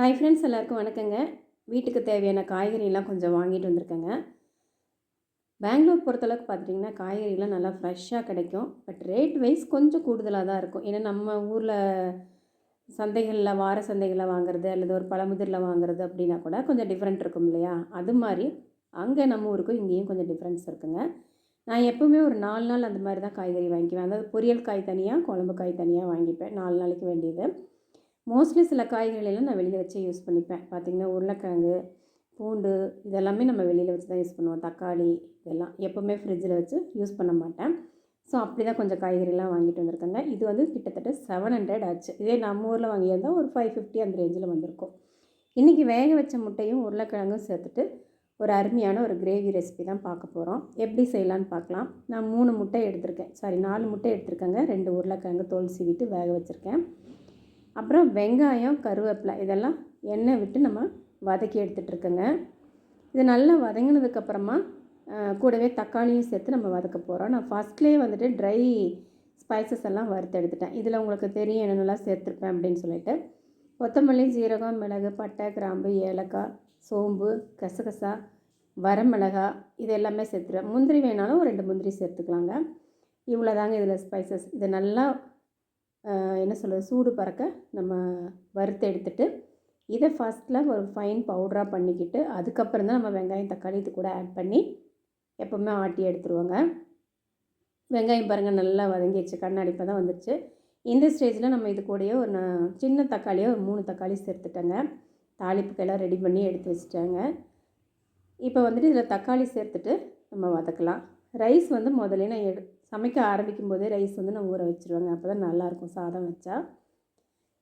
Hi friends எல்லாருக்கும் வணக்கங்க. வீட்டுக்கு தேவையான காய்கறிலாம் கொஞ்சம் வாங்கிட்டு வந்திருக்கேங்க. பெங்களூர் பொறுத்தளவுக்கு பார்த்துட்டிங்கன்னா காய்கறிலாம் நல்லா ஃப்ரெஷ்ஷாக கிடைக்கும். பட் ரேட் வைஸ் கொஞ்சம் கூடுதலாக தான் இருக்கும். ஏன்னா நம்ம ஊரில் சந்தைகளில் வார சந்தைகளில் வாங்குறது அல்லது ஒரு பழமுதிரில் வாங்குறது அப்படின்னா கூட கொஞ்சம் டிஃப்ரெண்ட் இருக்கும் இல்லையா? அது மாதிரி அங்கே நம்ம ஊருக்கும் இங்கேயும் கொஞ்சம் டிஃப்ரென்ஸ் இருக்குங்க. நான் எப்போவுமே ஒரு நாலு நாள் அந்த மாதிரி தான் காய்கறி வாங்கிக்குவேன். அதாவது பொரியல் காய் தனியாக குழம்பு காய் தனியாக வாங்கிப்பேன். நாலு நாளைக்கு வேண்டியது. மோஸ்ட்லி சில காய்கறிகளெல்லாம் நான் வெளியில் வச்சே யூஸ் பண்ணிப்பேன். பார்த்திங்கன்னா உருளைக்கிழங்கு பூண்டு இதெல்லாமே நம்ம வெளியில் வச்சு தான் யூஸ் பண்ணுவோம். தக்காளி இதெல்லாம் எப்போவுமே ஃப்ரிட்ஜில் வச்சு யூஸ் பண்ண மாட்டேன். ஸோ அப்படி தான் கொஞ்சம் காய்கறிலாம் வாங்கிட்டு வந்திருக்கேங்க. இது வந்து கிட்டத்தட்ட செவன் ஹண்ட்ரட் ஆச்சு. இதே நம்ம ஊரில் வாங்கியிருந்தால் ஒரு ஃபைவ் ஃபிஃப்டி அந்த ரேஞ்சில் வந்திருக்கும். இன்றைக்கி வேக வச்ச முட்டையும் உருளைக்கிழங்கும் சேர்த்துட்டு ஒரு அருமையான ஒரு கிரேவி ரெசிபி தான் பார்க்க போகிறோம் எப்படி செய்யலான்னு பார்க்கலாம். நான் மூணு முட்டை எடுத்திருக்கேன். சாரி நாலு முட்டை எடுத்திருக்கேங்க. ரெண்டு உருளைக்கிழங்கு தோல் சீவிட்டு வேக வச்சுருக்கேன். அப்புறம் வெங்காயம் கருவேப்பிலை இதெல்லாம் எண்ணெய் விட்டு நம்ம வதக்கி எடுத்துகிட்ருக்கோங்க இது நல்லா வதங்கினதுக்கப்புறமா கூடவே தக்காளியும் சேர்த்து நம்ம வதக்க போகிறோம் நான் ஃபஸ்ட்லேயே வந்துட்டு ட்ரை ஸ்பைசஸ் எல்லாம் வறுத்து எடுத்துட்டேன். இதில் உங்களுக்கு தெரியும் என்னென்னலாம் சேர்த்துருப்பேன் அப்படின்னு சொல்லிட்டு. கொத்தமல்லி ஜீரகம் மிளகு பட்டை கிராம்பு ஏலக்காய் சோம்பு கசகசா வரமிளகா இது எல்லாமே சேர்த்துருவேன். முந்திரி வேணாலும் ஒரு ரெண்டு முந்திரி சேர்த்துக்கலாங்க. இவ்வளோ தாங்க இதில் ஸ்பைசஸ் இதை நல்லா என்ன சொல்கிறது சூடு பறக்க நம்ம வறுத்து எடுத்துட்டு இதை ஃபஸ்ட்டில் ஒரு ஃபைன் பவுடராக பண்ணிக்கிட்டு அதுக்கப்புறம் தான் நம்ம வெங்காயம் தக்காளி இது கூட ஆட் பண்ணி எப்போவுமே ஆட்டி எடுத்துருவோங்க. வெங்காயம் பாருங்கள் நல்லா வதங்கிடுச்சு. கண்ணாடி இப்போ தான் வந்துடுச்சு இந்த ஸ்டேஜில் நம்ம இது கூடயே ஒரு நான் சின்ன தக்காளியோ ஒரு மூணு தக்காளி சேர்த்துட்டேங்க. தாளிப்புக்கெல்லாம் ரெடி பண்ணி எடுத்து வச்சுட்டாங்க. இப்போ வந்துட்டு இதில் தக்காளி சேர்த்துட்டு நம்ம வதக்கலாம். ரைஸ் வந்து முதல்ல நான் எடு சமைக்க ஆரம்பிக்கும் போதே ரைஸ் வந்து நான் ஊற வச்சுருவேங்க. அப்போ தான் நல்லாயிருக்கும் சாதம் வச்சா.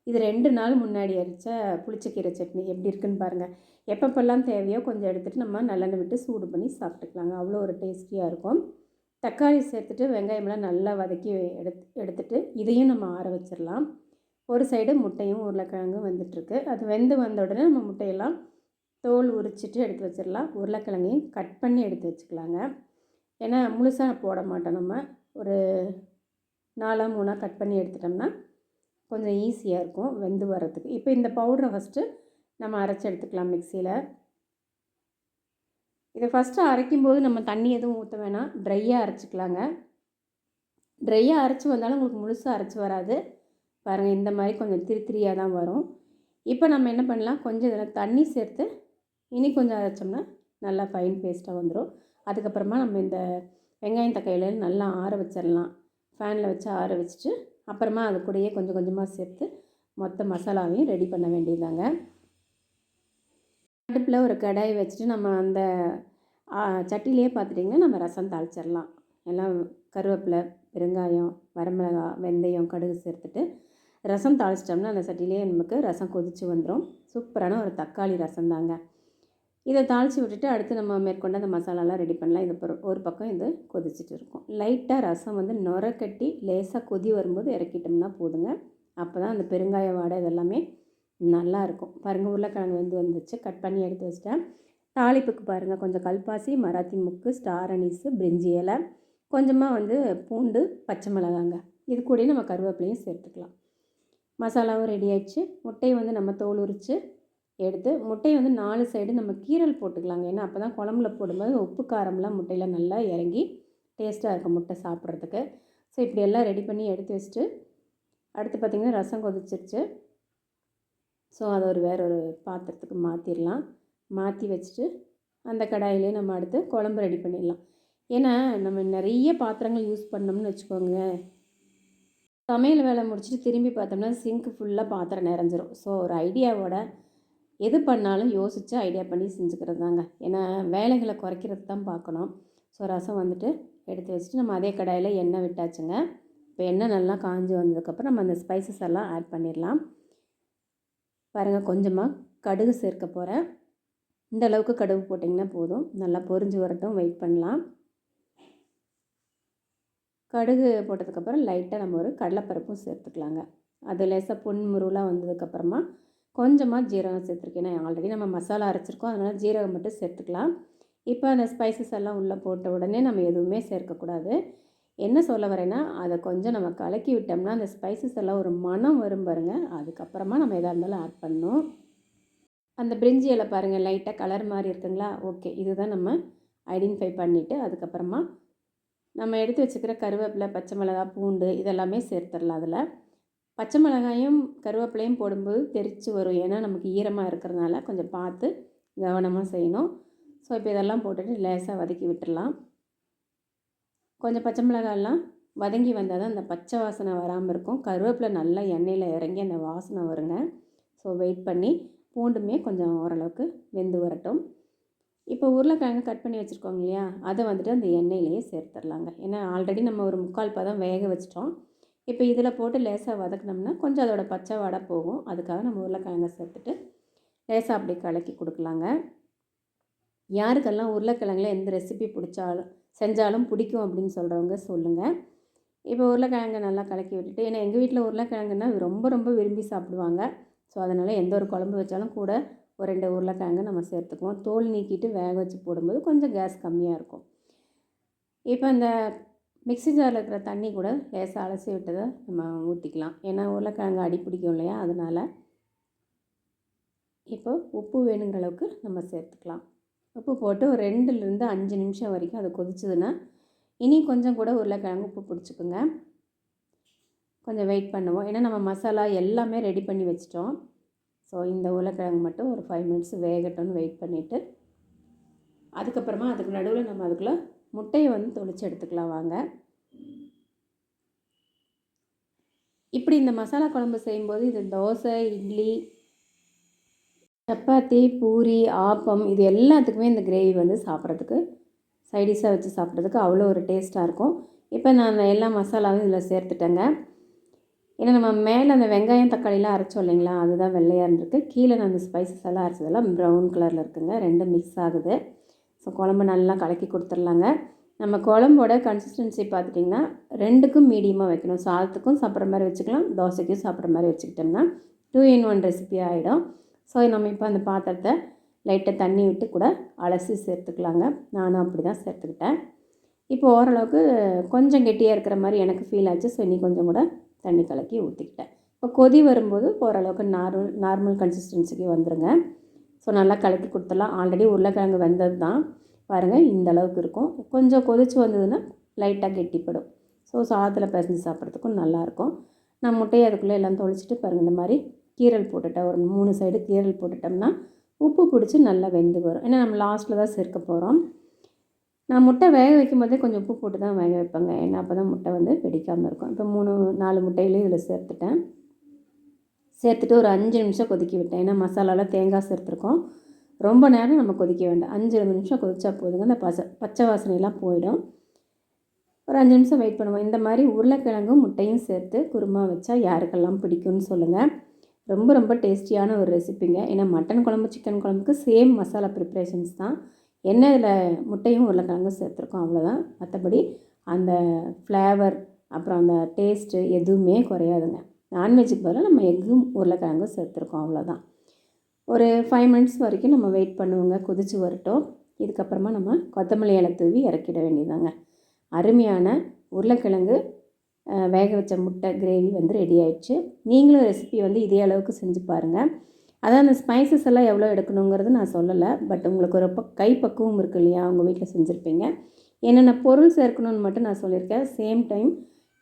இது ரெண்டு நாள் முன்னாடி அரைச்ச புளிச்சக்கீரை சட்னி எப்படி இருக்குன்னு பாருங்கள் எப்பப்பெல்லாம் தேவையோ கொஞ்சம் எடுத்துகிட்டு நம்ம நல்லெண்ணெய் விட்டு சூடு பண்ணி சாப்பிட்டுக்கலாங்க. அவ்வளோ ஒரு டேஸ்டியாக இருக்கும். தக்காளி சேர்த்துட்டு வெங்காயமெல்லாம் நல்லா வதக்கி எடுத்து எடுத்துட்டு இதையும் நம்ம ஆற வச்சிடலாம் ஒரு சைடு முட்டையும் உருளைக்கிழங்கும் வந்துட்டுருக்கு. அது வெந்து வந்த உடனே நம்ம முட்டையெல்லாம் தோல் உரிச்சிட்டு எடுத்து வச்சிடலாம் உருளைக்கிழங்கையும் கட் பண்ணி எடுத்து வச்சுக்கலாங்க. ஏன்னா முழுசாக போட மாட்டோம் நம்ம. ஒரு நாலாக மூணாக கட் பண்ணி எடுத்துட்டோம்னா கொஞ்சம் ஈஸியாக இருக்கும் வெந்து வர்றதுக்கு. இப்போ இந்த பவுடரை ஃபஸ்ட்டு நம்ம அரைச்சி எடுத்துக்கலாம் மிக்சியில் இதை ஃபஸ்ட்டு அரைக்கும்போது நம்ம தண்ணி எதுவும் ஊற்ற வேணாம். ட்ரையாக அரைச்சிக்கலாங்க. ட்ரையாக அரைச்சி வந்தாலும் உங்களுக்கு முழுசாக அரைச்சி வராது. பாருங்கள் இந்த மாதிரி கொஞ்சம் திரி திரியாக தான் வரும். இப்போ நம்ம என்ன பண்ணலாம்? கொஞ்சம் இதில் தண்ணி சேர்த்து இனி கொஞ்சம் அரைச்சோம்னா நல்லா ஃபைன் பேஸ்ட்டாக வந்துடும் அதுக்கப்புறமா நம்ம இந்த வெங்காயம் தக்காளியில் நல்லா ஆற வச்சிடலாம் ஃபேனில் வச்சு ஆற வச்சுட்டு அப்புறமா அது கூடயே கொஞ்சம் கொஞ்சமாக சேர்த்து மொத்த மசாலாவையும் ரெடி பண்ண வேண்டியதாங்க அடுப்பில் ஒரு கடாய் வச்சுட்டு நம்ம அந்த சட்டிலேயே பார்த்துட்டிங்கன்னா நம்ம ரசம் தாளிச்சிடலாம் எல்லாம் கருவேப்பிலை பெருங்காயம் வரமிளகா வெந்தயம் கடுகு சேர்த்துட்டு ரசம் தாளிச்சிட்டோம்னா அந்த சட்டிலேயே நமக்கு ரசம் கொதித்து வந்துடும் சூப்பரான ஒரு தக்காளி ரசம் தாங்க இதை தாளித்து விட்டுட்டு அடுத்து நம்ம மேற்கொண்டு அந்த மசாலாலாம் ரெடி பண்ணலாம். இது ஒரு பக்கம் இது கொதிச்சுட்டு இருக்கும். லைட்டாக ரசம் வந்து நுர கட்டி லேசாக கொதி வரும்போது இறக்கிட்டோம்னா போதுங்க. அப்போ தான் அந்த பெருங்காய வாடை இதெல்லாமே நல்லாயிருக்கும் பாருங்கள் உருளைக்கிழங்கு வந்து வந்துச்சு. கட் பண்ணி எடுத்து வச்சிட்டேன். தாளிப்புக்கு பாருங்கள் கொஞ்சம் கல்பாசி மராத்தி முக்கு ஸ்டார் அனீஸு பிரிஞ்சி இலை கொஞ்சமாக வந்து பூண்டு பச்சை மிளகாங்க. இது கூட நம்ம கருவேப்பிலையும் சேர்த்துக்கலாம். மசாலாவும் ரெடி ஆயிடுச்சு. முட்டையை வந்து நம்ம தோல் உரித்து எடுத்து முட்டையை வந்து நாலு சைடு நம்ம கீரல் போட்டுக்கலாங்க. ஏன்னா அப்போ தான் குழம்புல போடும்போது உப்பு காரம்லாம் முட்டையில் நல்லா இறங்கி டேஸ்ட்டாக இருக்கும் முட்டை சாப்பிட்றதுக்கு. ஸோ இப்படி எல்லாம் ரெடி பண்ணி எடுத்து வச்சுட்டு அடுத்து பார்த்திங்கன்னா ரசம் கொதிச்சிருச்சு. ஸோ அதை ஒரு வேற ஒரு பாத்திரத்துக்கு மாற்றிடலாம் மாற்றி வச்சுட்டு அந்த கடாயிலே நம்ம அடுத்து குழம்பு ரெடி பண்ணிடலாம். ஏன்னா நம்ம நிறைய பாத்திரங்கள் யூஸ் பண்ணோம்னு வச்சுக்கோங்க. சமையல் வேலை முடிச்சுட்டு திரும்பி பார்த்தோம்னா சிங்க் ஃபுல்லாக பாத்திரம் நிறைஞ்சிரும். ஸோ ஒரு ஐடியாவோட எது பண்ணாலும் யோசித்து ஐடியா பண்ணி செஞ்சுக்கிறது தாங்க ஏன்னா வேலைகளை குறைக்கிறது தான் பார்க்கணும். ஸோ ரசம் வந்துட்டு எடுத்து வச்சுட்டு நம்ம அதே கடாயில் எண்ணெய் விட்டாச்சுங்க. இப்போ எண்ணெய் நல்லா காஞ்சி வந்ததுக்கப்புறம் நம்ம அந்த ஸ்பைசஸ் எல்லாம் ஆட் பண்ணிடலாம். பாருங்கள் கொஞ்சமாக கடுகு சேர்க்க போகிறேன் இந்த அளவுக்கு கடுகு போட்டிங்கன்னா போதும். நல்லா பொறிஞ்சு வரட்டும். வெயிட் பண்ணலாம். கடுகு போட்டதுக்கப்புறம் லைட்டாக நம்ம ஒரு கடலைப்பருப்பும் சேர்த்துக்கலாங்க. அது லேசாக பொன் முருவலாக வந்ததுக்கப்புறமா கொஞ்சமாக ஜீரகம் சேர்த்துருக்கேன். ஏன்னா ஆல்ரெடி நம்ம மசாலா அரைச்சிருக்கோம். அதனால் ஜீரகம் மட்டும் சேர்த்துக்கலாம். இப்போ அந்த ஸ்பைசஸ் எல்லாம் உள்ளே போட்ட உடனே நம்ம எதுவுமே சேர்க்கக்கூடாது. என்ன சொல்ல வரேன்னா அதை கொஞ்சம் நம்ம கலக்கி விட்டோம்னா அந்த ஸ்பைசஸ் எல்லாம் ஒரு மனம் வரும் பாருங்க. அதுக்கப்புறமா நம்ம எதாக இருந்தாலும் ஆட் பண்ணணும். அந்த பிரிஞ்சி இலை பாருங்கள் லைட்டாக கலர் மாதிரி இருக்குங்களா? ஓகே இதுதான் நம்ம ஐடென்டிஃபை பண்ணிவிட்டு அதுக்கப்புறமா நம்ம எடுத்து வச்சுக்கிற கருவேப்பிலை பச்சை மிளகா பூண்டு இதெல்லாமே சேர்த்துடலாம் அதில். பச்சை மிளகாயும் கருவேப்பிலையும் போடும்போது தெரித்து வரும். ஏன்னா நமக்கு ஈரமாக இருக்கிறதுனால கொஞ்சம் பார்த்து கவனமாக செய்யணும். ஸோ இப்போ இதெல்லாம் போட்டுட்டு லேசாக வதக்கி விட்டுடலாம் கொஞ்சம் பச்சை மிளகாயெல்லாம் வதங்கி வந்தால் தான் அந்த பச்சை வாசனை வராமல் இருக்கும். கருவேப்பிலை நல்லா எண்ணெயில் இறங்கி அந்த வாசனை வருங்க. ஸோ வெயிட் பண்ணி பூண்டுமே கொஞ்சம் ஓரளவுக்கு வெந்து வரட்டும். இப்போ உருளைக்கிழங்கு கட் பண்ணி வச்சுருக்கோங்க இல்லையா? அதை வந்துட்டு அந்த எண்ணெயிலேயே சேர்த்துடலாங்க. ஏன்னா ஆல்ரெடி நம்ம ஒரு முக்கால் பதம் வேக வச்சிட்டோம். இப்போ இதில் போட்டு லேசாக வதக்கினோம்னா கொஞ்சம் அதோட பச்சை வடை போகும். அதுக்காக நம்ம உருளைக்கிழங்கை சேர்த்துட்டு லேசாக அப்படி கலக்கி கொடுக்கலாங்க. யாருக்கெல்லாம் உருளைக்கிழங்குல எந்த ரெசிபி பிடிச்சாலும் செஞ்சாலும் பிடிக்கும் அப்படின்னு சொல்கிறவங்க சொல்லுங்கள் இப்போ உருளைக்கிழங்கு நல்லா கலக்கி விட்டுட்டு ஏன்னா எங்கள் வீட்டில் உருளைக்கிழங்குன்னா ரொம்ப ரொம்ப விரும்பி சாப்பிடுவாங்க. ஸோ அதனால் எந்த ஒரு குழம்பு வச்சாலும் கூட ஒரு ரெண்டு உருளைக்கிழங்கு நம்ம சேர்த்துக்குவோம். தோல் நீக்கிட்டு வேக வச்சு போடும்போது கொஞ்சம் கேஸ் கம்மியாக இருக்கும். இப்போ அந்த மிக்ஸி ஜாரில் இருக்கிற தண்ணி கூட லேசாக அலசி விட்டதை நம்ம ஊற்றிக்கலாம் ஏன்னா உருளைக்கிழங்கு அடி பிடிக்கும் இல்லையா? அதனால் இப்போ உப்பு வேணுங்கிற அளவுக்கு நம்ம சேர்த்துக்கலாம். உப்பு போட்டு ஒரு ரெண்டுலேருந்து அஞ்சு நிமிஷம் வரைக்கும் அது கொதிச்சதுன்னா இனி கொஞ்சம் கூட உருளைக்கிழங்கு உப்பு பிடிச்சிக்குங்க. கொஞ்சம் வெயிட் பண்ணுவோம். ஏன்னா நம்ம மசாலா எல்லாமே ரெடி பண்ணி வச்சிட்டோம். ஸோ இந்த உருளைக்கிழங்கு மட்டும் ஒரு ஃபைவ் மினிட்ஸ் வேகட்டும்னு வெயிட் பண்ணிவிட்டு அதுக்கப்புறமா அதுக்கு நடுவில் நம்ம அதுக்குள்ளே முட்டையை வந்து தொளிச்சு எடுத்துக்கலாம் வாங்க. இப்படி இந்த மசாலா குழம்பு செய்யும்போது இது தோசை இட்லி சப்பாத்தி பூரி ஆப்பம் இது எல்லாத்துக்குமே இந்த கிரேவி வந்து சாப்பிட்றதுக்கு சைடிஷாக வச்சு சாப்பிட்றதுக்கு அவ்வளோ ஒரு டேஸ்ட்டாக இருக்கும். இப்போ நான் எல்லா மசாலாவும் இதில் சேர்த்துட்டேங்க. ஏன்னா நம்ம மேலே அந்த வெங்காயம் தக்காளிலாம் அரைச்சோம் இல்லைங்களா அதுதான் வெள்ளையாக இருந்திருக்கு. கீழே நான் அந்த ஸ்பைசஸ் எல்லாம் அரைச்சதெல்லாம் ப்ரௌன் கலரில் இருக்குங்க. ரெண்டும் மிக்ஸ் ஆகுது. ஸோ குழம்பு நல்லா கலக்கி கொடுத்துர்லாங்க. நம்ம குழம்போட கன்சிஸ்டன்சி பார்த்துட்டிங்கன்னா ரெண்டுக்கும் மீடியமாக வைக்கணும். சாதத்துக்கும் சாப்பிட்ற மாதிரி வச்சுக்கலாம். தோசைக்கும் சாப்பிட்ற மாதிரி வச்சுக்கிட்டோம்னா டூ இன் ஒன் ரெசிபி ஆகிடும் ஸோ நம்ம இப்போ அந்த பாத்திரத்தை லைட்டாக தண்ணி விட்டு கூட அலசி சேர்த்துக்கலாங்க. நானும் அப்படி தான் சேர்த்துக்கிட்டேன். இப்போ ஓரளவுக்கு கொஞ்சம் கெட்டியாக இருக்கிற மாதிரி எனக்கு ஃபீல் ஆச்சு. ஸோ இன்னி கொஞ்சம் கூட தண்ணி கலக்கி ஊற்றிக்கிட்டேன் இப்போ கொதி வரும்போது ஓரளவுக்கு நார்மல் நார்மல் கன்சிஸ்டன்சிக்கு வந்துடுங்க ஸோ நல்லா கலக்கி கொடுத்துடலாம். ஆல்ரெடி உருளைக்கிழங்கு வெந்தது தான் பாருங்கள் இந்த அளவுக்கு இருக்கும். கொஞ்சம் கொதிச்சு வந்ததுன்னா லைட்டாக கெட்டிப்படும். ஸோ சாதத்தில் பிசைஞ்சு சாப்பிட்றதுக்கும் நல்லாயிருக்கும். நான் முட்டையை அதுக்குள்ளே எல்லாம் தொளிச்சிட்டு பாருங்கள் இந்த மாதிரி கீரல் போட்டுட்டேன். ஒரு மூணு சைடு கீரல் போட்டுட்டோம்னா உப்பு பிடிச்சி நல்லா வெந்து வரும். ஏன்னா நம்ம லாஸ்ட்டில் தான் சேர்க்க போகிறோம் நான் முட்டை வேக வைக்கும் போதே கொஞ்சம் உப்பு போட்டு தான் வேக வைப்பேங்க. ஏன்னா அப்போ தான் முட்டை வந்து வெடிக்காமல் இருக்கும். இப்போ மூணு நாலு முட்டையிலையும் இதில் சேர்த்துட்டேன். சேர்த்துட்டு ஒரு அஞ்சு நிமிஷம் கொதிக்க விட்டேன். ஏன்னா மசாலாலாம் தேங்காய் சேர்த்துருக்கோம். ரொம்ப நேரம் நம்ம கொதிக்க வேண்டாம். அஞ்சு நிமிஷம் கொதிச்சா போதுங்க. அந்த பச பச்சை வாசனையெல்லாம் போயிடும். ஒரு அஞ்சு நிமிஷம் வெயிட் பண்ணுவோம். இந்த மாதிரி உருளைக்கிழங்கும் முட்டையும் சேர்த்து குருமா வச்சா யாருக்கெல்லாம் பிடிக்கும்னு சொல்லுங்கள் ரொம்ப ரொம்ப டேஸ்டியான ஒரு ரெசிப்பிங்க ஏன்னா மட்டன் குழம்பு சிக்கன் குழம்புக்கு சேம் மசாலா ப்ரிப்ரேஷன்ஸ் தான். என்ன இதில் முட்டையும் உருளைக்கிழங்கும் சேர்த்துருக்கோம்? அவ்வளோதான் மற்றபடி அந்த ஃப்ளேவர் அப்புறம் அந்த டேஸ்ட்டு எதுவுமே குறையாதுங்க. நான்வெஜ்ஜுக்கு பதிலாக நம்ம எக்கும் உருளைக்கிழங்கும் சேர்த்துருக்கோம் அவ்வளோதான். ஒரு ஃபைவ் மினிட்ஸ் வரைக்கும் நம்ம வெயிட் பண்ணுவோங்க கொதிச்சு வரட்டும். இதுக்கப்புறமா நம்ம கொத்தமல்லி இலை தூவி இறக்கிட வேண்டியதாங்க அருமையான உருளைக்கிழங்கு வேக வச்ச முட்டை கிரேவி வந்து ரெடி ஆயிடுச்சு. நீங்களும் ரெசிபி வந்து இதே அளவுக்கு செஞ்சு பாருங்கள் அதான் அந்த ஸ்பைசஸ் எல்லாம் எவ்வளோ எடுக்கணுங்கிறது நான் சொல்லலை. பட் உங்களுக்கு ஒரு கை பக்குவம் இருக்கு இல்லையா உங்கள் வீட்டில் செஞ்சுருப்பீங்க. என்னென்ன பொருள் சேர்க்கணும்னு மட்டும் நான் சொல்லியிருக்கேன். சேம் டைம்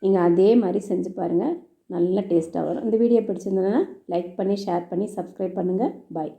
நீங்கள் அதே மாதிரி செஞ்சு பாருங்கள் நல்ல டேஸ்ட்டாக வரும். இந்த வீடியோ பிடிச்சிருந்ததுன்னா லைக் பண்ணி ஷேர் பண்ணி சப்ஸ்கிரைப் பண்ணுங்கள் பாய்.